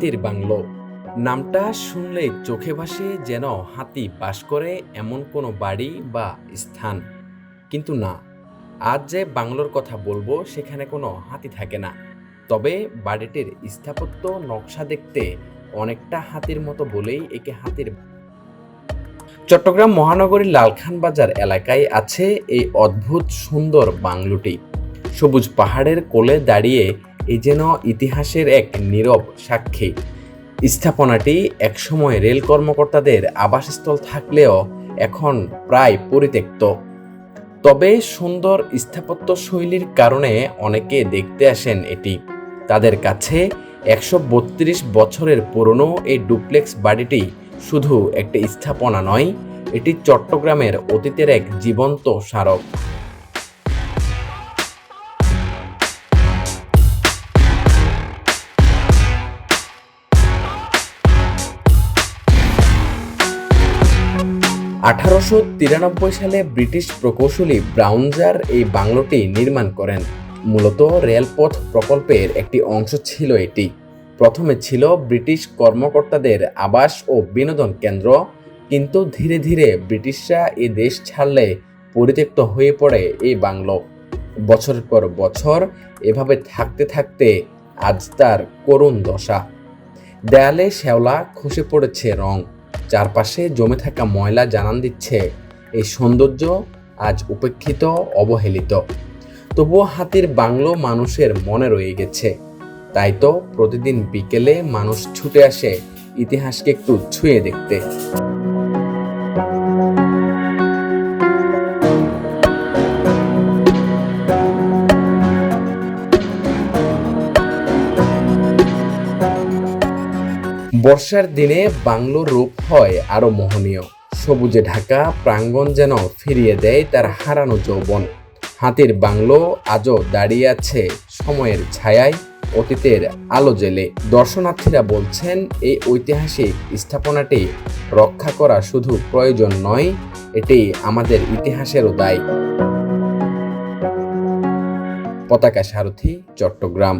হাতির বাংলো। নামটা শুনলে চোখে ভাসে যেন হাতি বাস করে এমন কোনো বাড়ি বা স্থান। কিন্তু না, আজ যে বাংলোর কথা বলব সেখানে কোনো হাতি থাকে না। তবে বাড়িটির স্থাপত্য নকশা দেখতে অনেকটা হাতির মতো বলেই একে হাতির চট্টগ্রাম মহানগরীর লালখান বাজার এলাকায় আছে এই অদ্ভুত সুন্দর বাংলোটি। সবুজ পাহাড়ের কোলে দাঁড়িয়ে এ যেন ইতিহাসের এক নীরব সাক্ষী। স্থাপনাটি একসময় রেল কর্মকর্তাদের আবাসস্থল থাকলেও এখন প্রায় পরিত্যক্ত। তবে সুন্দর স্থাপত্য শৈলীর কারণে অনেকে দেখতে আসেন এটি। তাদের কাছে একশো বত্রিশ বছরের পুরনো এই ডুপ্লেক্স বাড়িটি শুধু একটি স্থাপনা নয়, এটি চট্টগ্রামের অতীতের এক জীবন্ত স্মারক। আঠারোশো তিরানব্বই সালে ব্রিটিশ প্রকৌশলী ব্রাউনজার এই বাংলোটি নির্মাণ করেন। মূলত রেলপথ প্রকল্পের একটি অংশ ছিল এটি। প্রথমে ছিল ব্রিটিশ কর্মকর্তাদের আবাস ও বিনোদন কেন্দ্র, কিন্তু ধীরে ধীরে ব্রিটিশরা এ দেশ ছাড়লে পরিত্যক্ত হয়ে পড়ে এই বাংলো। বছরের পর বছর এভাবে থাকতে থাকতে আজ তার করুণ দশা। দেয়ালে শ্যাওলা খসে পড়েছে রং। চারপাশে জমে থাকা ময়লা জানান দিচ্ছে এই সৌন্দর্য আজ উপেক্ষিত, অবহেলিত। তবুও হাতির বাংলো মানুষের মনে রয়ে গেছে। তাই তো প্রতিদিন বিকেলে মানুষ ছুটে আসে ইতিহাসকে একটু ছুঁয়ে দেখতে। বর্ষার দিনে বাংলোর রূপ হয় আরও মোহনীয়। সবুজে ঢাকা, প্রাঙ্গণ যেন ফিরিয়ে দেয় তার হারানো যৌবন। হাতির বাংলো আজও দাঁড়িয়ে আছে সময়ের ছায়ায়, অতীতের আলো জেলে। দর্শনার্থীরা বলছেন, এই ঐতিহাসিক স্থাপনাটি রক্ষা করা শুধু প্রয়োজন নয়, এটি আমাদের ইতিহাসেরও দায়। পতাকা সারথি, চট্টগ্রাম।